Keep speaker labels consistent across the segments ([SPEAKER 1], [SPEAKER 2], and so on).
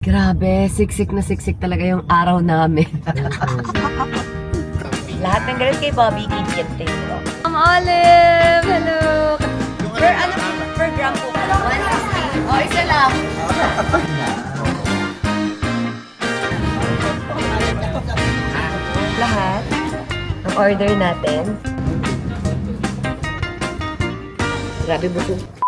[SPEAKER 1] Grabe, siksik na siksik talaga yung araw namin.
[SPEAKER 2] Lahat ng ganun kay Bobby, kikiente ko.
[SPEAKER 1] Ma'am Olive! Hello!
[SPEAKER 2] Per, ano, per gram po ka? 160.
[SPEAKER 1] Oh, isa lang.
[SPEAKER 2] Lahat ng order natin. Grabe busog.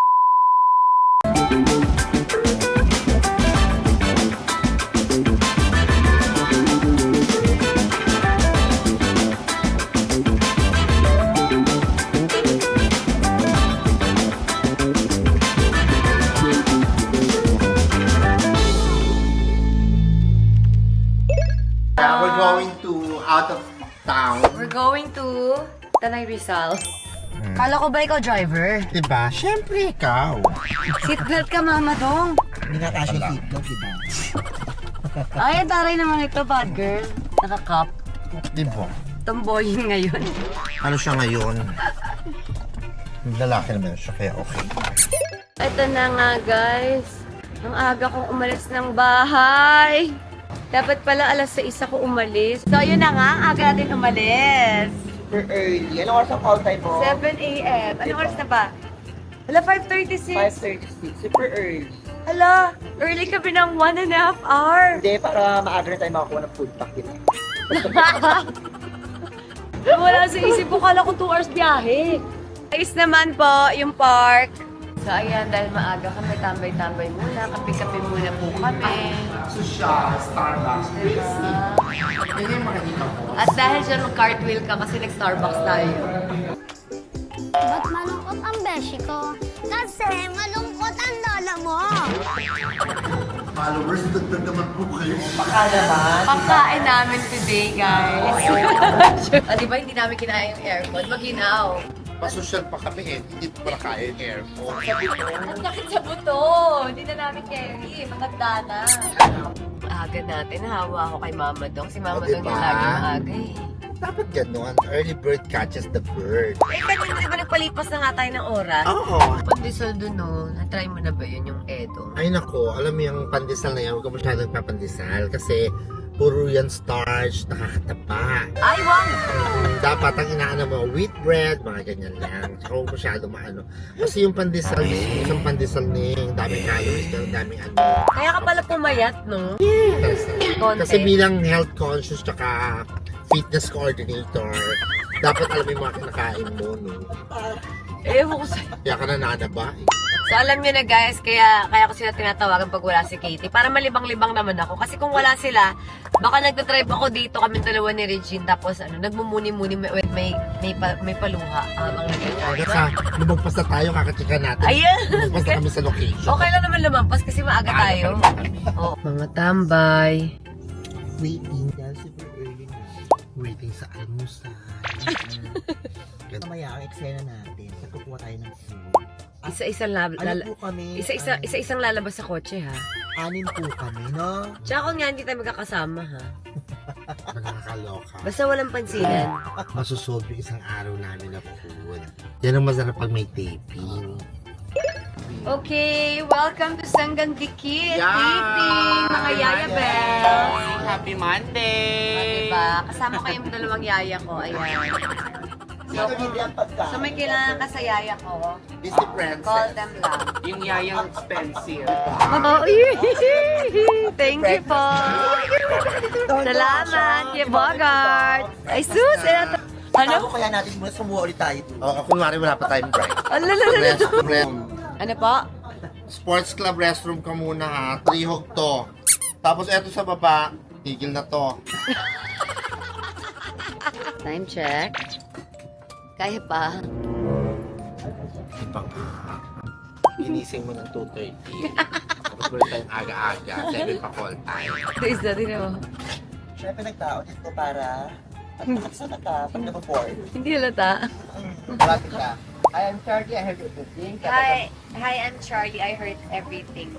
[SPEAKER 3] Uh, we're going to out of town.
[SPEAKER 1] We're going to Tanay Rizal. Kala ko ba ikaw driver?
[SPEAKER 3] Diba? Siyempre ikaw.
[SPEAKER 1] Seatbelt ka, Mama Dong.
[SPEAKER 4] Hindi na kasi seatbelt, diba?
[SPEAKER 1] Ay, ang taray naman ito, bad girl. Naka-cup.
[SPEAKER 3] Diba?
[SPEAKER 1] Tomboyin ngayon.
[SPEAKER 3] Ano siya ngayon? Lalaki naman siya, kaya okay.
[SPEAKER 1] Ito na nga, guys. Ang aga kong umalis ng bahay. Dapat pala alas 6 ako umalis. So, yun na nga, aga natin umalis.
[SPEAKER 4] Super early. Anong oras ang call time mo?
[SPEAKER 1] 7 a.m. Anong oras na ba? Hala, 5.36.
[SPEAKER 4] 5.36. Super early.
[SPEAKER 1] Hala, early ka ng one and a half hour.
[SPEAKER 4] Hindi, para maaga na tayo makakuha ng food pack din.
[SPEAKER 1] Wala sa isip ko, kala ko 2 hours biyahe. Ayos naman po yung park. So ayan, dahil maaga kami, tambay-tambay muna, kape-kape muna po kami.
[SPEAKER 3] Social, Starbucks,
[SPEAKER 1] Diba?
[SPEAKER 3] Yan yung dito ko.
[SPEAKER 1] At dahil dyan mag-cartwheel ka kasi nag-Starbucks tayo.
[SPEAKER 5] Ba't malungkot ang beshi ko? Kasi malungkot ang lola mo.
[SPEAKER 3] Followers, dagdag naman po kayo.
[SPEAKER 4] Baka naman.
[SPEAKER 1] Pagkain namin today, guys. ah, di ba hindi namin kinain yung aircon? Maginaw.
[SPEAKER 3] Pasosyal pa kami eh. Hindi pa kain airport.
[SPEAKER 1] Ang sakit sa buto. Hindi na namin carry. Matanda na. Aga natin. Hawa ako kay Mama Dong. Si Mama
[SPEAKER 3] O,
[SPEAKER 1] Dong yung
[SPEAKER 3] diba?
[SPEAKER 1] lagi maaga eh.
[SPEAKER 3] Dapat ganun. Early bird catches the bird.
[SPEAKER 1] Eh, kanina ba nagpalipas na nga tayo ng oras?
[SPEAKER 3] Oo.
[SPEAKER 1] Pandesal dun, no? Na-try mo na ba yun yung Edo?
[SPEAKER 3] Ay nako, alam mo yung pandesal na yan, huwag ka masyadong papandesal kasi puro yan starch, nakakatapa.
[SPEAKER 1] Ay, wow!
[SPEAKER 3] Dapat ang inaano mo, wheat bread, mga ganyan lang. Saka huwag masyado maano. Kasi yung pandesal, isang pandesal na yung daming calories, pero daming ano.
[SPEAKER 1] Kaya ka pala pumayat, no?
[SPEAKER 3] Kasi,
[SPEAKER 1] Konti.
[SPEAKER 3] kasi bilang health conscious tsaka fitness coordinator, dapat alam mo yung mga kinakain mo, no?
[SPEAKER 1] Ewan ko sa'yo.
[SPEAKER 3] Kaya ka nananaba. Eh.
[SPEAKER 1] So, alam nyo na guys, kaya, kaya ko sila tinatawagan pag wala si Katie. Para malibang-libang naman ako. Kasi kung wala sila, baka nagtatribe ako dito kami dalawa ni Regine. Tapos, ano, nagmumuni-muni may, may, may, pa- may paluha habang nagtatribe.
[SPEAKER 3] Hanggang sa lumagpas na tayo, kakachika natin.
[SPEAKER 1] Ayun!
[SPEAKER 3] Lumagpas na kami sa location.
[SPEAKER 1] Okay lang naman lumampas kasi maaga tayo. Oh. Mga tambay.
[SPEAKER 3] Waiting dahil super early na. Waiting sa almusal.
[SPEAKER 4] Mamaya ang eksena natin. Pagkukuha tayo ng food.
[SPEAKER 1] Isa-isang lab-
[SPEAKER 4] Ano
[SPEAKER 1] lala-
[SPEAKER 4] po kami?
[SPEAKER 1] isa-isa,
[SPEAKER 4] Ano?
[SPEAKER 1] isa-isang lalabas sa kotse, ha?
[SPEAKER 4] Anim po kami, no?
[SPEAKER 1] Tsaka kung nga hindi tayo magkakasama, ha?
[SPEAKER 3] Nakakaloka.
[SPEAKER 1] Basta walang pansinan.
[SPEAKER 3] Masusolve yung isang araw namin na food. Yan ang masarap pag may taping.
[SPEAKER 1] Okay, welcome to Sanggang Dikit
[SPEAKER 3] Yeah!
[SPEAKER 1] Meeting, mga Yaya Bells.
[SPEAKER 6] Happy Monday!
[SPEAKER 1] O, diba? Kasama ko yung dalawang yaya ko. Ayan.
[SPEAKER 4] Dito hindi ang pagkain.
[SPEAKER 1] So, may kailangan ka sa yaya ko.
[SPEAKER 3] Princess.
[SPEAKER 1] Call them lang.
[SPEAKER 6] Yung yayang Spencer.
[SPEAKER 1] Oh, thank you po. Salamat, kay Bogart. Ay, sus! Ano?
[SPEAKER 4] Ano?
[SPEAKER 1] Ano?
[SPEAKER 4] kaya natin muna sumuha ulit tayo.
[SPEAKER 3] Oo, kunwari wala pa tayong break.
[SPEAKER 1] Alalala.
[SPEAKER 3] Restroom.
[SPEAKER 1] Ano po?
[SPEAKER 3] Sports club restroom ka muna ha. Trihog to. Tapos eto sa baba, tigil na to.
[SPEAKER 1] Time check. Kaya pa.
[SPEAKER 3] Ibang Inising mo ng 2.30. Tapos tayong aga-aga. 7 pa call time.
[SPEAKER 1] Is that it? oh.
[SPEAKER 4] Siyempre nagtao dito para Saan ka? Pag nababoard.
[SPEAKER 1] Hindi halata.
[SPEAKER 4] Malapit ka. I am Charlie. I heard everything.
[SPEAKER 2] Hi, hi, I'm Charlie. I heard everything.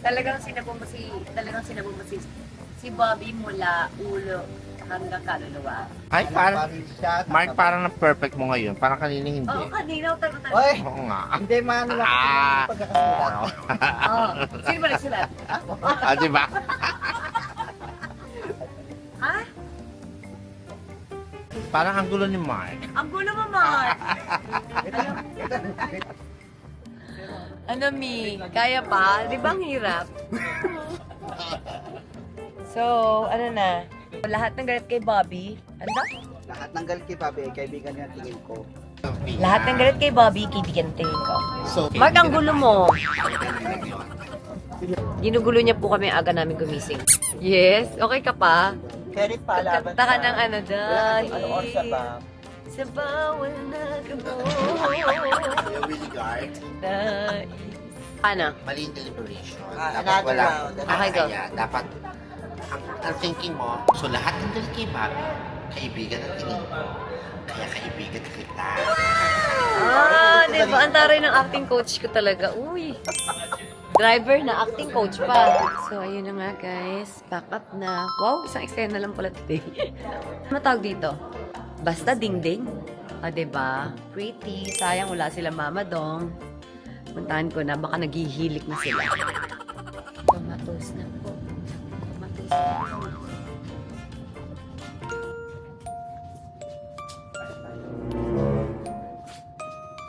[SPEAKER 1] Talagang sinabong mo si, talagang sinabong mo si, si Bobby mula ulo hanggang kaluluwa.
[SPEAKER 3] Ay, parang. Mark, parang na perfect mo ngayon. Parang kanina hindi.
[SPEAKER 1] Oo, kanina ako tayo
[SPEAKER 4] Oy!
[SPEAKER 3] Oo nga.
[SPEAKER 4] Hindi man lang
[SPEAKER 3] Ah.
[SPEAKER 4] ako pagkakasulat.
[SPEAKER 1] Oo. Sino ba nagsulat?
[SPEAKER 3] ah, di ba?
[SPEAKER 1] Ha?
[SPEAKER 3] Parang ang gulo ni Mark.
[SPEAKER 1] Ang gulo mo, Mark. Ano, Mi? Kaya pa? Di ba ang hirap? So, ano na? Lahat ng galit kay Bobby. Ano?
[SPEAKER 4] Lahat ng galit kay Papi ay kaibigan niya tingin ko.
[SPEAKER 1] Lahat ng galit kay Bobby, kaibigan tingin ko.
[SPEAKER 3] So,
[SPEAKER 1] Mark, ang gulo mo. Ginugulo niya po kami aga namin gumising. Yes? Okay ka pa?
[SPEAKER 4] Kerry pa, laban
[SPEAKER 1] Kanta ka ng ano dahil
[SPEAKER 4] ano orsa ba?
[SPEAKER 1] sa bawal na
[SPEAKER 3] Kuya Willie Guard,
[SPEAKER 1] dahil. Paano?
[SPEAKER 3] mali yung deliberation.
[SPEAKER 4] Ah,
[SPEAKER 3] dapat
[SPEAKER 4] another
[SPEAKER 3] wala.
[SPEAKER 4] round.
[SPEAKER 1] Okay, go.
[SPEAKER 3] Dapat, ang, ang thinking mo, so lahat ng Bobby, kaibigan ang tingin mo. Kaya kaibigan kita.
[SPEAKER 1] Ah, di ba? Ang taray ng acting coach ko talaga. Uy. Driver na acting coach pa. So, ayun na nga guys. Pack up na. Wow, isang eksena lang pala today. ano tawag dito? Basta ding-ding. Ah, di ba? Pretty. Sayang wala sila mama dong. Puntahan ko na. Baka naghihilik na sila. Tomatos na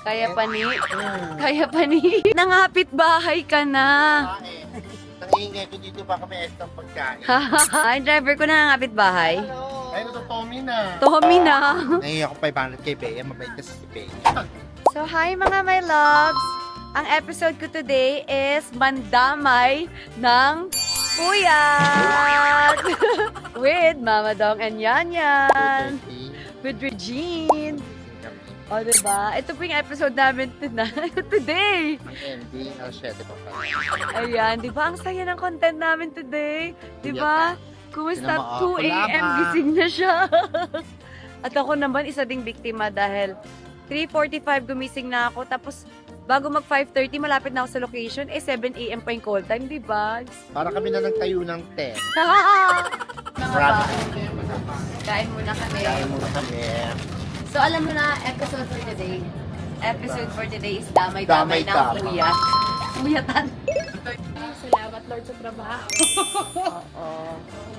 [SPEAKER 1] Kaya pa ni. Kaya pa ni. Nangapit bahay ka na.
[SPEAKER 3] Nangingay ko dito baka may extra pagkain.
[SPEAKER 1] Ay, driver ko na nangapit bahay.
[SPEAKER 3] Ay, ito Tommy na.
[SPEAKER 1] Tommy na.
[SPEAKER 3] Nangingay ako 500 kay Bea, mabait kasi si Bea.
[SPEAKER 1] So, hi mga my loves! Ang episode ko today is Mandamay ng Puyat! With Mama Dong and Yan Yan! With Regine! O, diba? Ito po yung episode namin tonight- today!
[SPEAKER 3] Ending, 7 pa pa.
[SPEAKER 1] Ayan, di ba? Ang saya ng content namin today. Di ba? Kumusta?
[SPEAKER 3] Sino mo,
[SPEAKER 1] 2 a.m. gising na siya. At ako naman, isa ding biktima dahil 3.45 gumising na ako. Tapos, bago mag 5.30, malapit na ako sa location. Eh, 7 a.m. pa yung call time, di ba?
[SPEAKER 3] Para kami na nagtayo ng 10.
[SPEAKER 1] Mga
[SPEAKER 3] Marami
[SPEAKER 1] ba? Kain muna kami.
[SPEAKER 3] Kaya muna kami.
[SPEAKER 1] So, alam mo na, episode for today. Episode for today is Damay-Damay ng
[SPEAKER 3] Damay-damay.
[SPEAKER 1] Kuya. Kuyatan.
[SPEAKER 2] Salamat Lord sa trabaho.
[SPEAKER 1] Oo.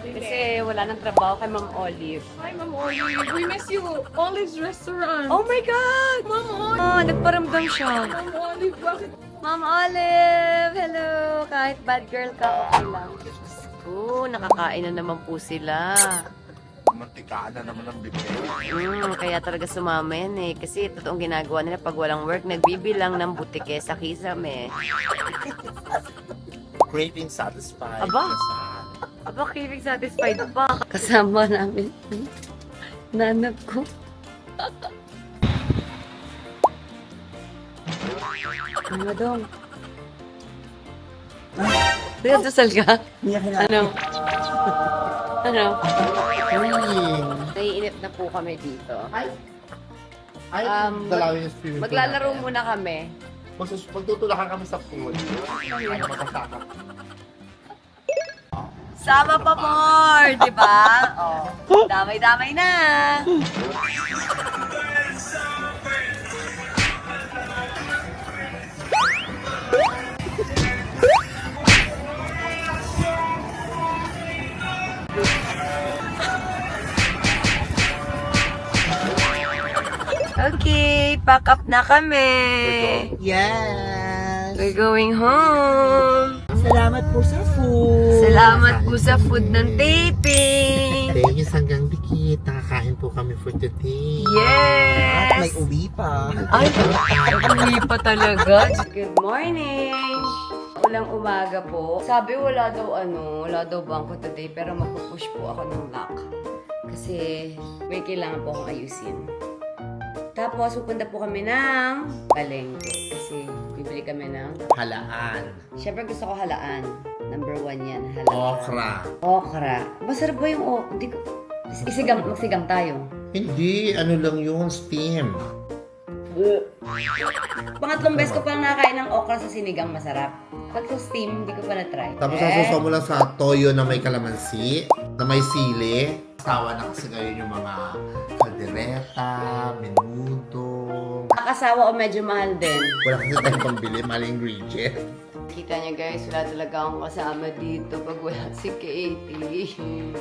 [SPEAKER 1] Kasi wala nang trabaho kay Ma'am Olive.
[SPEAKER 2] Hi, Ma'am Olive. We miss you. Olive's Restaurant.
[SPEAKER 1] Oh my God! Ma'am Olive! Oh, nagparamdam siya.
[SPEAKER 2] Ma'am Olive, bakit?
[SPEAKER 1] Ma'am Olive! Hello! Kahit bad girl ka, okay lang. Oo, nakakain na naman po sila.
[SPEAKER 3] Mantikaan na naman ang bibig.
[SPEAKER 1] Mm, kaya talaga sumama yan eh. Kasi totoong ginagawa nila pag walang work, nagbibilang ng butike sa kisame.
[SPEAKER 3] Craving satisfied.
[SPEAKER 1] Aba? Aba, craving satisfied pa. Kasama namin. Nanap ko. ano dong? Pinagdasal ka? Ano? Ano?
[SPEAKER 3] Craving.
[SPEAKER 1] Naiinip na po kami dito.
[SPEAKER 3] Ay, ay
[SPEAKER 1] Um,
[SPEAKER 3] dalawin yung pool
[SPEAKER 1] Maglalaro muna kami.
[SPEAKER 3] Magsus- Magtutulakan kami sa pool. Ano makasama?
[SPEAKER 1] Sama pa more, di ba? Oh, damay-damay na. Okay, pack up na kami.
[SPEAKER 4] Yes!
[SPEAKER 1] We're going home.
[SPEAKER 4] Salamat po sa food!
[SPEAKER 1] Salamat po sa food ng taping.
[SPEAKER 3] Thank you hanggang dikit. Nakakain po kami for today.
[SPEAKER 4] At may
[SPEAKER 1] Yes!
[SPEAKER 4] uwi pa.
[SPEAKER 1] Ay, uwi pa talaga. Good morning! Ulang umaga po. Sabi wala daw ano, wala daw bangko today pero magpupush po ako ng lock. Kasi may kailangan po akong ayusin. Tapos pupunta po kami ng palengke kasi bibili kami ng
[SPEAKER 3] Halaan.
[SPEAKER 1] Siyempre gusto ko halaan. Number one yan, halaan.
[SPEAKER 3] Okra.
[SPEAKER 1] Okra. Masarap ba yung okra? Di ko... Isigang, magsigang tayo.
[SPEAKER 3] Hindi, ano lang yun, steam.
[SPEAKER 1] Pangatlong beses ko pa nakakain ng okra sa sinigang masarap. Pag sa steam, hindi ko pa na-try.
[SPEAKER 3] Tapos
[SPEAKER 1] Eh,
[SPEAKER 3] sasuso mo lang sa toyo na may kalamansi, na may sili. Sawa na kasi ngayon yung mga kaldereta, menudo.
[SPEAKER 1] Nakasawa o medyo mahal din.
[SPEAKER 3] Wala kasi tayong pambili, mahal yung ingredient.
[SPEAKER 1] Kita niya guys, wala talaga akong kasama dito pag wala si Katie.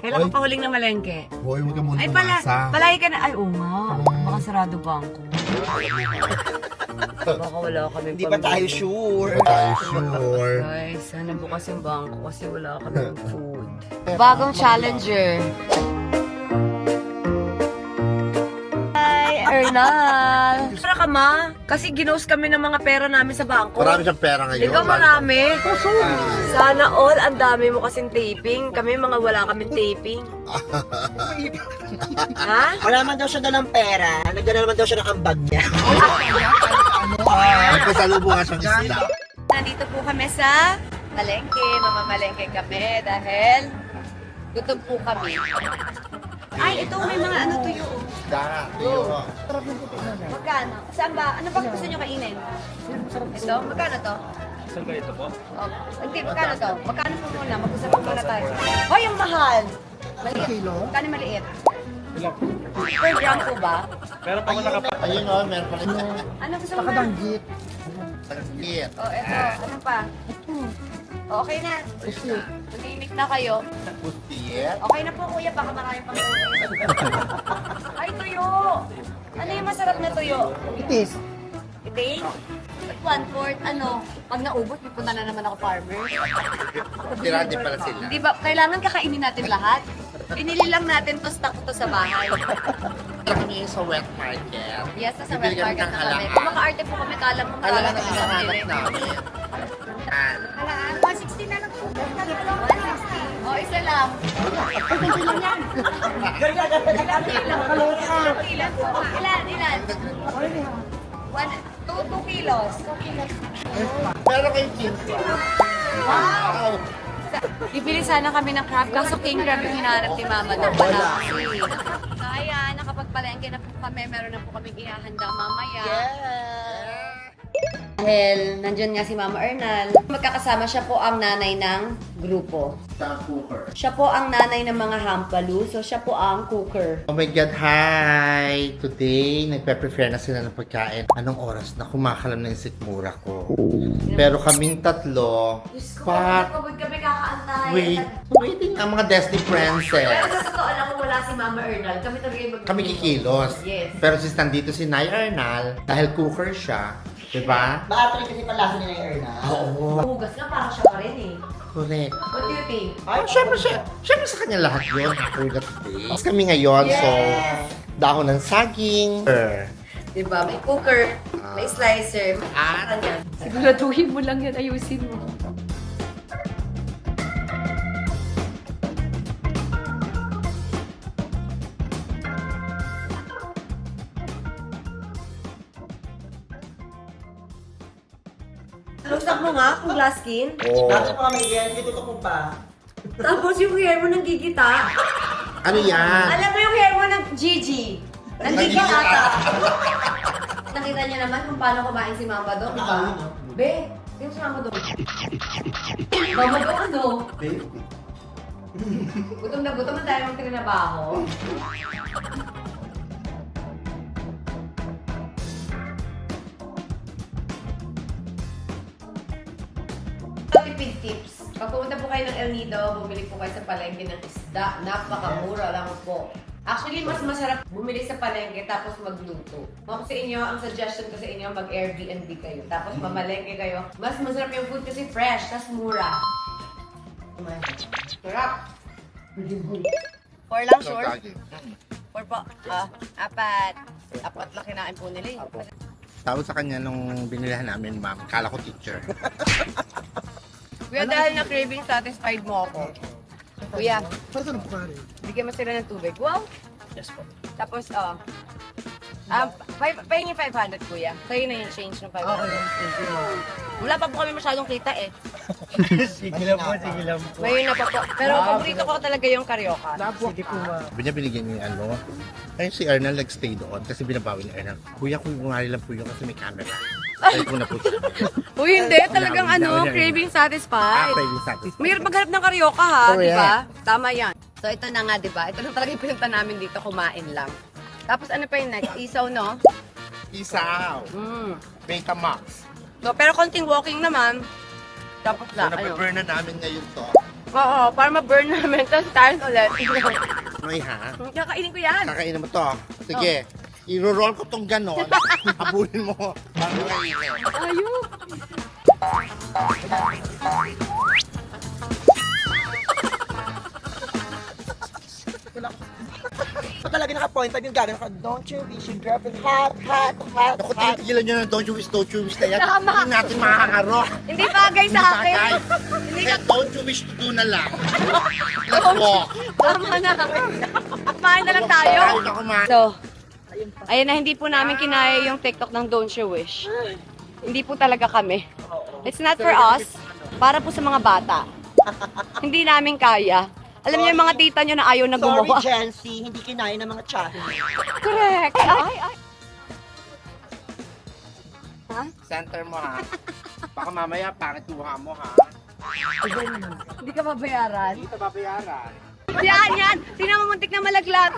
[SPEAKER 1] Kailan ko pa huling na malengke?
[SPEAKER 3] Hoy, huwag ka muna
[SPEAKER 1] Ay pala,
[SPEAKER 3] umasa.
[SPEAKER 1] palagi ka na. Ay, oo nga. Baka sarado bangko. Baka wala kami
[SPEAKER 4] Hindi pa tayo sure.
[SPEAKER 3] Hindi tayo sure.
[SPEAKER 1] Guys, sana bukas yung bangko kasi wala kami food. Bagong challenger. Ernal. Para ka ma, kasi ginost kami ng mga pera namin sa bangko.
[SPEAKER 3] Marami siyang pera ngayon.
[SPEAKER 1] Ikaw marami. Sana all, ang dami mo kasing taping. Kami mga wala kaming taping. ha?
[SPEAKER 4] Wala man daw siya dalang pera. Nagdala naman daw siya ng ambag niya.
[SPEAKER 3] Nagpasalubong nga siyang isda.
[SPEAKER 1] Nandito po kami sa Malengke. Mamamalengke kami dahil gutom po kami. Ay, ito may mga ano tuyo.
[SPEAKER 3] Isda, tuyo.
[SPEAKER 1] Magkano? Saan ba? Ano ba gusto nyo kainin? Ito? Magkano to?
[SPEAKER 6] Saan kayo ito po?
[SPEAKER 1] Oh, hindi, magkano to? Magkano po muna? Mag-usap po muna tayo. Hoy, yung mahal! Maliit. Kilo? Magkano maliit? Per gram po ba?
[SPEAKER 6] Meron pa ako nakapat.
[SPEAKER 3] Ayun o, meron pa rin.
[SPEAKER 1] Ano gusto mo na?
[SPEAKER 3] Tagkit.
[SPEAKER 1] Oh, eto. Ano pa? Oh, okay na. Mag-iinit na kayo. Okay na po, kuya. Baka marami pang Ay, tuyo! Ano yung masarap na tuyo?
[SPEAKER 4] Itis.
[SPEAKER 1] Iting? At one fourth, ano, pag naubos, pupunta na naman ako farmer.
[SPEAKER 3] Tira din pala sila.
[SPEAKER 1] Di ba, kailangan kakainin natin lahat? Pinili lang natin to stock to sa bahay.
[SPEAKER 3] Kami sa wet market.
[SPEAKER 1] Yes, sa
[SPEAKER 3] Bibili
[SPEAKER 1] wet
[SPEAKER 3] kami
[SPEAKER 1] market
[SPEAKER 3] ng
[SPEAKER 1] na kami.
[SPEAKER 3] halaan.
[SPEAKER 1] Kung maka-arte po kami, kala mo
[SPEAKER 3] Alam
[SPEAKER 1] marami
[SPEAKER 3] na
[SPEAKER 1] kami nabili.
[SPEAKER 3] namin.
[SPEAKER 5] 160.
[SPEAKER 1] O, Oh, isa lang. Ilan po? Ilan? Ilan? One, two, two kilos. Two kilos.
[SPEAKER 3] Pero kay Cynthia. Wow!
[SPEAKER 1] Bibili sana kami ng crab, kaso king crab yung hinahanap ni mama wala kasi. Kaya, nakapagpalengke na po kami, meron na po kaming ihahanda mamaya. Dahil nandyan nga si Mama Ernal, magkakasama siya po ang nanay ng grupo.
[SPEAKER 3] Sa cooker.
[SPEAKER 1] Siya po ang nanay ng mga hampalu, so siya po ang cooker.
[SPEAKER 3] Oh my God, hi! Today, nagpe-prepare na sila ng pagkain. Anong oras na kumakalam na yung sikmura ko? Pero kaming tatlo, pat,
[SPEAKER 1] pagod kami kakaantay.
[SPEAKER 3] wait, waiting ang mga Disney
[SPEAKER 1] Pero
[SPEAKER 3] princess.
[SPEAKER 1] sa totoo lang, kung wala si Mama Ernal, kami talaga yung mag-
[SPEAKER 3] Kami kikilos.
[SPEAKER 1] Yes.
[SPEAKER 3] Pero since nandito si Nay Arnal, dahil cooker siya, di ba?
[SPEAKER 4] Rin kasi palasa nila yung Erna.
[SPEAKER 3] Oo.
[SPEAKER 1] Hugas nga, parang siya pa rin eh.
[SPEAKER 3] Correct.
[SPEAKER 1] What do you think?
[SPEAKER 3] Ay, syempre, syempre, syempre sa kanya lahat yun. Ako na today. Tapos kami ngayon, so, dahon ng saging. Er,
[SPEAKER 1] Diba? May cooker, may slicer,
[SPEAKER 3] At-
[SPEAKER 1] yan. Siguraduhin mo lang yan, ayusin mo. Glass skin.
[SPEAKER 3] Oh.
[SPEAKER 4] Bakit pa kami yan? Hindi tutok mo pa.
[SPEAKER 1] Tapos yung hair mo nang gigita.
[SPEAKER 3] Ano yan?
[SPEAKER 1] Alam mo yung hair mo ng Gigi. Nandito ata. Nakita niyo naman kung paano kumain si Mama Dog, di ba? Be, yung si Mama Dog. Mama Dog ano? Gutom na gutom na tayo ng trinabaho. Tipid tips. Pag pumunta po kayo ng El Nido, bumili po kayo sa palengke ng isda. Napakamura lang po. Actually, mas masarap bumili sa palengke tapos magluto. Kung sa inyo, ang suggestion ko sa inyo, mag-Airbnb kayo. Tapos mamalengke kayo. Mas masarap yung food kasi fresh, tapos mura. Sarap!
[SPEAKER 2] Four lang, sure. Four po. Ah, apat. Apat lang kinain po nila eh.
[SPEAKER 3] Tawag sa kanya nung binilihan namin, ma'am. Kala ko teacher.
[SPEAKER 2] Kuya, dahil na craving satisfied mo ako. Kuya, bigyan mo sila ng tubig. Wow!
[SPEAKER 6] Yes po.
[SPEAKER 2] Tapos, oh. Um, five, pahingin 500, kuya. Sa'yo na yung change ng 500. Wala pa po kami masyadong kita eh.
[SPEAKER 7] Sige lang po, sige lang po.
[SPEAKER 1] Ngayon na pa po. Pero paborito ko talaga yung karyoka.
[SPEAKER 7] Sige po, ma'am.
[SPEAKER 3] Sabi niya binigyan niya yung ano. Ayun si Ernal nag-stay doon kasi binabawi ni Ernal. Kuya, kung kunwari lang po yun kasi may camera. Sabi ko na po siya.
[SPEAKER 1] Uy, hindi. Talagang ano, craving
[SPEAKER 3] Ah,
[SPEAKER 1] satisfied.
[SPEAKER 3] craving satisfied.
[SPEAKER 1] Mahirap maghanap ng karyoka ha,
[SPEAKER 3] Correct.
[SPEAKER 1] di ba? Tama yan. So ito na nga, di ba? Ito na talaga yung pinunta namin dito, kumain lang. Tapos ano pa yung next? Isaw, no?
[SPEAKER 3] Isaw.
[SPEAKER 1] Mm.
[SPEAKER 3] Betamax.
[SPEAKER 1] So, pero konting walking naman. Tapos
[SPEAKER 3] So,
[SPEAKER 1] na, ano?
[SPEAKER 3] napaburn na namin ngayon to.
[SPEAKER 1] Oo, para ma-burn namin. Tapos tayo ulit.
[SPEAKER 3] May ha?
[SPEAKER 1] Kakainin ko yan.
[SPEAKER 3] Kakainin mo to. Sige. Iro-roll ko tong ganon. Habulin mo. Bago kainin.
[SPEAKER 1] Ayun.
[SPEAKER 4] So talaga naka-point out yung gagawin ko, don't you wish your girlfriend hot, hot, hot,
[SPEAKER 3] Ako,
[SPEAKER 4] hot.
[SPEAKER 3] titigilan nyo na don't you wish, don't you wish na yan.
[SPEAKER 1] Tama.
[SPEAKER 3] Hindi natin makakarok.
[SPEAKER 1] Hindi bagay sa akin.
[SPEAKER 3] Bagay.
[SPEAKER 1] Hindi
[SPEAKER 3] Kaya
[SPEAKER 1] ka
[SPEAKER 3] don't you wish to do na lang. Let's walk.
[SPEAKER 1] tama na. Kumain na lang tayo.
[SPEAKER 3] Tayo na kumain.
[SPEAKER 1] So, ayun na, hindi po namin kinaya yung TikTok ng Don't You Wish. Hindi po talaga kami. It's not for us, para po sa mga bata. hindi namin kaya. Alam niyo yung mga tita niyo na ayaw na
[SPEAKER 4] Sorry,
[SPEAKER 1] gumawa.
[SPEAKER 4] Jancy, hindi kinaya ng mga tsahin.
[SPEAKER 1] Correct. Ay, ay.
[SPEAKER 3] Center mo ha. Baka mamaya pangit luha mo ha.
[SPEAKER 1] Hindi ka mabayaran.
[SPEAKER 3] Hindi ka babayaran.
[SPEAKER 1] Yan, yan. Tingnan mo, muntik na malaglag.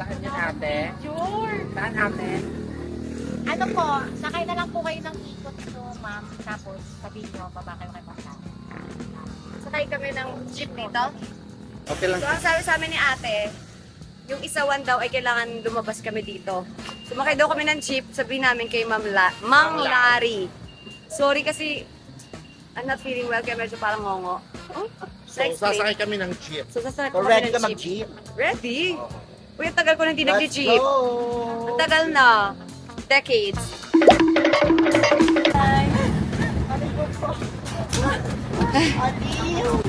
[SPEAKER 3] Saan yan ate?
[SPEAKER 1] Sure.
[SPEAKER 3] Saan ate?
[SPEAKER 2] Ano po, sakay na lang po kayo ng ikot to, ma'am. Tapos sabihin nyo, baba kayo kay Pagka.
[SPEAKER 1] Sakay kami ng jeep dito.
[SPEAKER 3] Okay lang.
[SPEAKER 1] So, ang sabi sa amin ni ate, yung isawan daw ay kailangan lumabas kami dito. Sumakay daw kami ng jeep, sabihin namin kay Ma'am La Mang Larry. Sorry kasi, I'm not feeling well, kaya medyo parang ngongo. Oh,
[SPEAKER 3] So, sasakay kami ng jeep.
[SPEAKER 1] So, sasakay
[SPEAKER 4] So
[SPEAKER 1] po kami
[SPEAKER 4] ready
[SPEAKER 1] ng
[SPEAKER 4] ka
[SPEAKER 1] jeep.
[SPEAKER 4] mag-jeep?
[SPEAKER 1] Ready? Uy, ang tagal ko na hindi nag-jeep. Ang tagal na. Decades.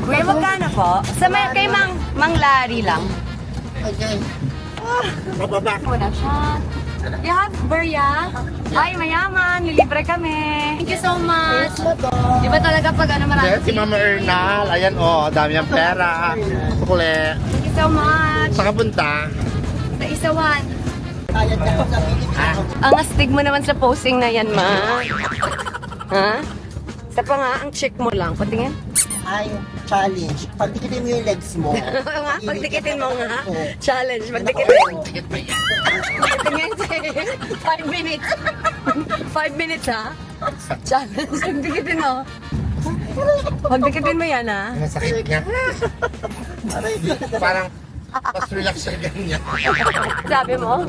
[SPEAKER 1] Kuya, magkano po? Sa may, kay Mang, Mang Larry lang.
[SPEAKER 3] Okay. Mababa ka.
[SPEAKER 1] Wala siya. You have Berya? Ay, mayaman. Nilibre kami. Thank you so much. Di ba talaga pag ano marami?
[SPEAKER 3] Yes, si Mama Ernal. Ayan oh, dami ang pera. Sukle.
[SPEAKER 1] Thank you so much.
[SPEAKER 3] Saan ka punta?
[SPEAKER 1] Sa isawan.
[SPEAKER 4] Kaya ka sa Pilipinas.
[SPEAKER 1] Ang astig mo naman sa posing na yan, ma. Ha? Sa pa nga, ang check mo lang. Patingin.
[SPEAKER 4] Ay, challenge. Pagdikitin mo yung legs mo.
[SPEAKER 1] Oo nga, pagdikitin mo nga.
[SPEAKER 4] Oo.
[SPEAKER 1] Challenge, magdikitin.
[SPEAKER 3] Ticket pa yan.
[SPEAKER 1] Tingin, five minutes. five minutes, ha? Challenge, magdikitin mo. Magdikitin mo yan, ha?
[SPEAKER 3] Masakit niya. Parang mas relax siya ganyan.
[SPEAKER 1] Sabi mo?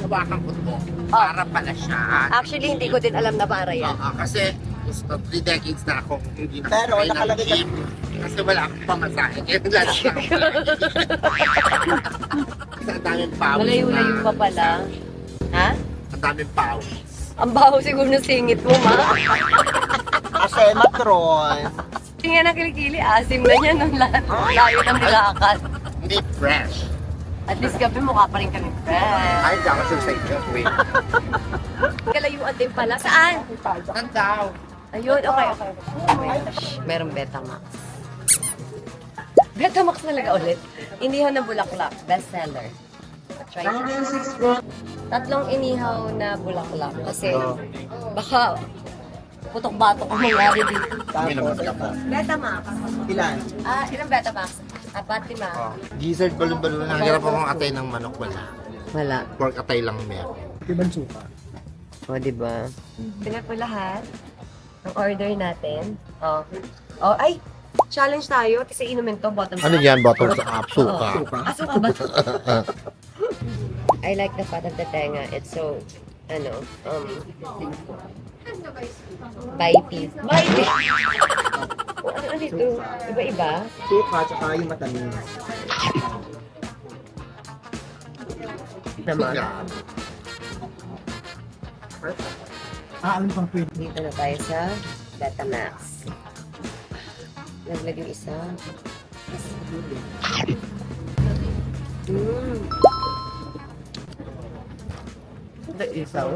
[SPEAKER 3] Hawakan ko to. Para pala siya.
[SPEAKER 1] Actually, hindi ko din alam na para yan.
[SPEAKER 3] Oo, kasi gusto, three decades na akong hindi
[SPEAKER 4] Pero
[SPEAKER 3] nakasakay ng
[SPEAKER 4] nakalagay ka-.
[SPEAKER 3] Kasi wala akong pamasahe. Kaya lalo na ako. Kasi ang daming pawis
[SPEAKER 1] Malayo-layo
[SPEAKER 3] na.
[SPEAKER 1] pa pala. Ha?
[SPEAKER 3] Ang daming pawis.
[SPEAKER 1] Ang baho siguro ng singit mo, ma.
[SPEAKER 4] Kasi matron.
[SPEAKER 1] Tingnan ang kilikili, asim na niya nung la- layo ng nilakad.
[SPEAKER 3] Hindi fresh.
[SPEAKER 1] At least gabi mukha pa rin kami friends.
[SPEAKER 3] Ay, hindi ako inyo. Wait.
[SPEAKER 1] Kalayuan din pala. Saan?
[SPEAKER 3] Saan daw?
[SPEAKER 1] Ayun, okay, okay. Oh my gosh, meron Betamax. Betamax talaga ulit. Inihaw na bulaklak, bestseller. Try it. Tatlong inihaw na bulaklak kasi baka putok-batok ang mangyari dito.
[SPEAKER 3] Po.
[SPEAKER 1] Betamax.
[SPEAKER 4] Ilan?
[SPEAKER 1] Ah, ilang Betamax? Apat, lima.
[SPEAKER 3] Oh. Gizzard balon-balon. Nangarap akong atay ng manok. Wala.
[SPEAKER 1] Wala.
[SPEAKER 3] Pork atay lang meron.
[SPEAKER 1] O, di ba? Tingnan ko lahat. Ang order natin. Oh. Oh, ay! Challenge tayo kasi inumin to, bottom
[SPEAKER 3] Ano yan? Bottoms up. Suka.
[SPEAKER 1] Ah, suka ba? I like the fat of the tenga. It's so, ano, um, bitey. Bitey! Oh, ano, ano ito? Iba-iba?
[SPEAKER 4] Suka, tsaka yung matamis.
[SPEAKER 1] Naman.
[SPEAKER 4] Ah, ano pang pwede?
[SPEAKER 1] Dito na tayo sa Betamax. Naglag yung isa. Mm. The isaw?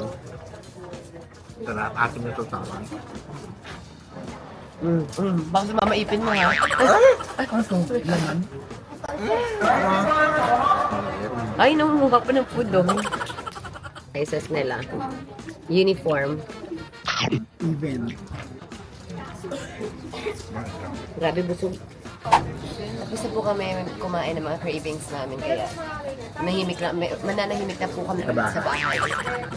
[SPEAKER 3] Sarap, asim na ito tama.
[SPEAKER 7] Mm, mm. Baka si mama ipin mo ha. Ay, nangunguha pa ng food oh. Sizes nila. Uniform.
[SPEAKER 8] Even.
[SPEAKER 7] Grabe busog. Tapos na po kami kumain ng mga cravings namin kaya nahimik na, mananahimik na po kami sa bahay.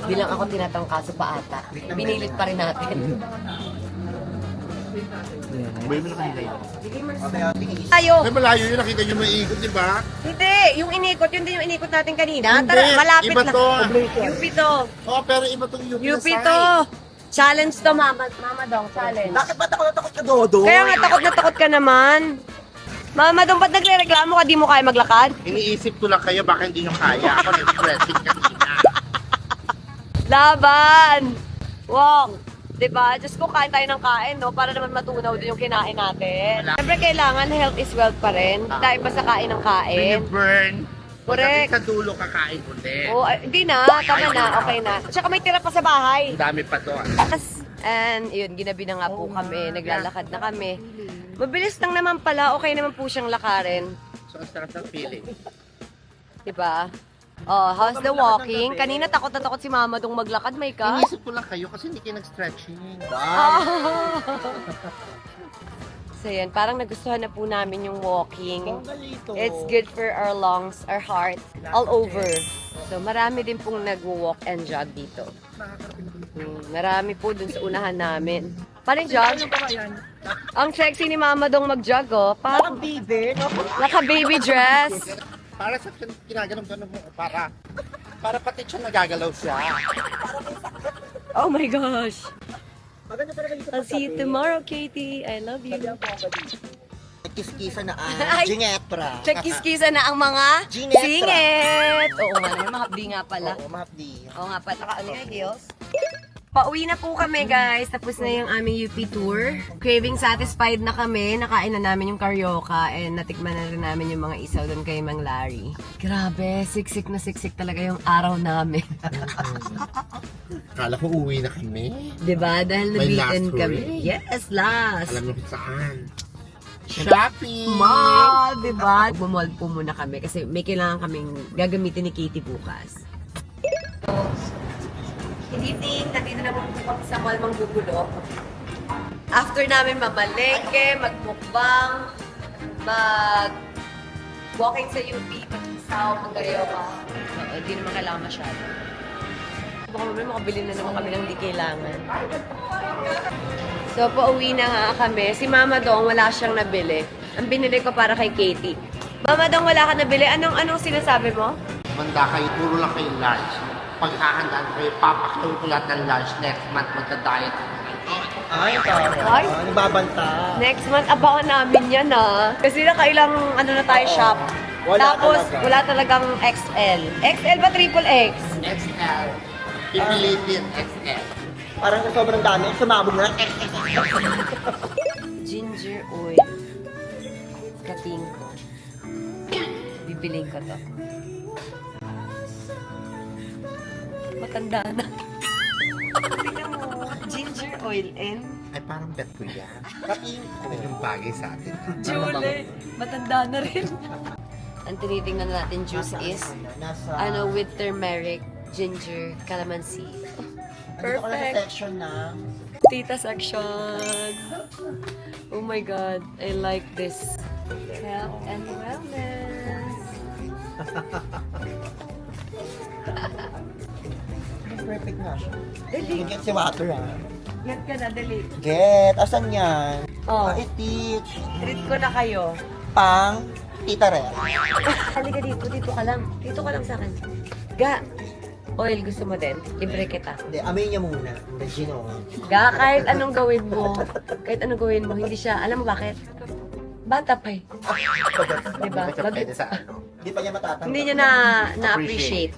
[SPEAKER 7] Bilang ako tinatangkaso pa ata. Binilit pa rin natin.
[SPEAKER 1] Tayo.
[SPEAKER 3] Ay, malayo yun. Nakita nyo may ikot, di ba?
[SPEAKER 1] Hindi, yung inikot, yun din yung inikot natin kanina.
[SPEAKER 3] Hindi,
[SPEAKER 1] Tara, malapit
[SPEAKER 3] iba
[SPEAKER 1] lang.
[SPEAKER 3] to.
[SPEAKER 1] UP to.
[SPEAKER 3] Oo, pero iba tong UP,
[SPEAKER 1] UP
[SPEAKER 3] na
[SPEAKER 1] to.
[SPEAKER 3] side.
[SPEAKER 1] Challenge to, mama. Mama dong, challenge.
[SPEAKER 4] Bakit ba takot na takot ka, Dodo?
[SPEAKER 1] Kaya nga takot na takot ka naman. Mama dong, ba't nagre-reklamo ka? Di mo kaya maglakad?
[SPEAKER 3] Iniisip ko lang kayo, baka hindi nyo kaya. Ako nag-stretching kanina.
[SPEAKER 1] Laban! Walk! Diba? Diyos ko, kain tayo ng kain, no? Para naman matunaw din yung kinain natin.
[SPEAKER 3] Wala.
[SPEAKER 1] Siyempre, kailangan health is wealth pa rin.
[SPEAKER 3] Ah.
[SPEAKER 1] Dahil pa sa kain ng kain.
[SPEAKER 3] Biniburn.
[SPEAKER 1] Correct.
[SPEAKER 3] Pagdating sa dulo, kakain ulit.
[SPEAKER 1] Oh, ay, hindi na. Tama na. Okay na. Tsaka may tira pa sa bahay.
[SPEAKER 3] Ang dami pa to.
[SPEAKER 1] Tapos, and yun, ginabi na nga po kami. Naglalakad na kami. Mabilis lang naman pala. Okay naman po siyang lakarin.
[SPEAKER 3] So, ang sarap ng feeling.
[SPEAKER 1] Diba? Oh, how's the walking? Kanina takot na takot si mama dong maglakad. May ka?
[SPEAKER 3] Iniisip ko lang kayo kasi hindi kayo nag-stretching.
[SPEAKER 1] So yan, parang nagustuhan na po namin yung walking. It's good for our lungs, our heart, all over. So marami din pong nag-walk and jog dito. Hmm, marami po dun sa unahan namin. Paano yung jog? Ang sexy ni Mama dong mag-jog, oh. Parang naka-baby dress.
[SPEAKER 3] Para sa ginaganon-ganon mo, para para pati siya nagagalaw siya.
[SPEAKER 1] Oh my gosh.
[SPEAKER 4] Maganda talaga dito
[SPEAKER 1] I'll see you tomorrow, Katie. I love you.
[SPEAKER 4] Kiskisa na
[SPEAKER 1] Ay.
[SPEAKER 4] ang Ginepra.
[SPEAKER 1] Check-kiskisa na ang mga
[SPEAKER 4] Ginetra.
[SPEAKER 1] singit. Oo nga naman, mahapdi nga pala.
[SPEAKER 4] Oo, mahapdi.
[SPEAKER 1] Oo nga pala. Ano yung heels? Pauwi na po kami guys. Tapos na yung aming UP tour. Craving satisfied na kami. Nakain na namin yung karyoka and natikman na rin namin yung mga isaw doon kay Mang Larry. Grabe, siksik na siksik talaga yung araw namin.
[SPEAKER 3] Kala ko uwi na kami.
[SPEAKER 1] 'Di ba? Dahil
[SPEAKER 3] May
[SPEAKER 1] nabitin
[SPEAKER 3] last
[SPEAKER 1] kami. Yes, last.
[SPEAKER 3] Alam niyo kung saan. Shopping!
[SPEAKER 1] Mall, di ba? Bumall po muna kami kasi may kailangan kaming gagamitin ni Katie bukas. Good evening, nandito na po kami sa mall manggugulo. After namin mamalengke, magmukbang, mag walking sa UP, mag-isaw, mag-garyoka. Oo, Hindi naman kailangan masyado. Baka mamaya makabili na naman kami ng di kailangan. So, pauwi na nga kami. Si Mama Dong, wala siyang nabili. Ang binili ko para kay Katie. Mama Dong, wala ka nabili. Anong, anong sinasabi mo?
[SPEAKER 3] Manda kayo, puro lang kayo lunch. Pag hahandaan kayo, papakain ko lahat ng lunch next month, magka-diet.
[SPEAKER 4] Ay, tama.
[SPEAKER 1] Ay.
[SPEAKER 4] Ano babanta?
[SPEAKER 1] Next month, abangan namin yan ah. Kasi nakailang ano na tayo
[SPEAKER 4] Oo.
[SPEAKER 1] shop.
[SPEAKER 4] Wala
[SPEAKER 1] Tapos,
[SPEAKER 4] talaga.
[SPEAKER 1] wala talagang XL. XL ba triple X?
[SPEAKER 3] XL. Pipilitin, XL.
[SPEAKER 4] Parang sa sobrang dami, sumabog na.
[SPEAKER 1] Ginger oil. Kating ko. Bibiling ko to. Matanda na. Tingnan mo, ginger oil and
[SPEAKER 3] Ay, parang bet ko yan. Ano yung bagay sa atin?
[SPEAKER 1] Julie. Matanda na rin. Ang tinitingnan natin juice is
[SPEAKER 4] Nasa...
[SPEAKER 1] ano with turmeric, ginger, calamansi.
[SPEAKER 4] Ko sa
[SPEAKER 1] Perfect.
[SPEAKER 4] section na...
[SPEAKER 1] Tita section. Oh my god, I like this. Health and wellness.
[SPEAKER 4] Perfect na siya.
[SPEAKER 1] Dali,
[SPEAKER 4] Get si water ah.
[SPEAKER 1] get ka na, dali.
[SPEAKER 4] Get! Asan yan?
[SPEAKER 1] Oh,
[SPEAKER 4] Ay, teach.
[SPEAKER 1] treat ko na kayo.
[SPEAKER 4] Pang tita rin.
[SPEAKER 1] Halika dito, dito ka lang. Dito ka lang sa akin. Ga, oil gusto mo din? Libre kita.
[SPEAKER 4] Hindi, amoy niya muna. The gino.
[SPEAKER 1] Ga, kahit anong gawin mo, kahit anong gawin mo, hindi siya, alam mo bakit? Bata pa eh. Diba?
[SPEAKER 3] Pwede sa ano.
[SPEAKER 4] Hindi pa niya matatanggap.
[SPEAKER 1] hindi niya na, na-appreciate.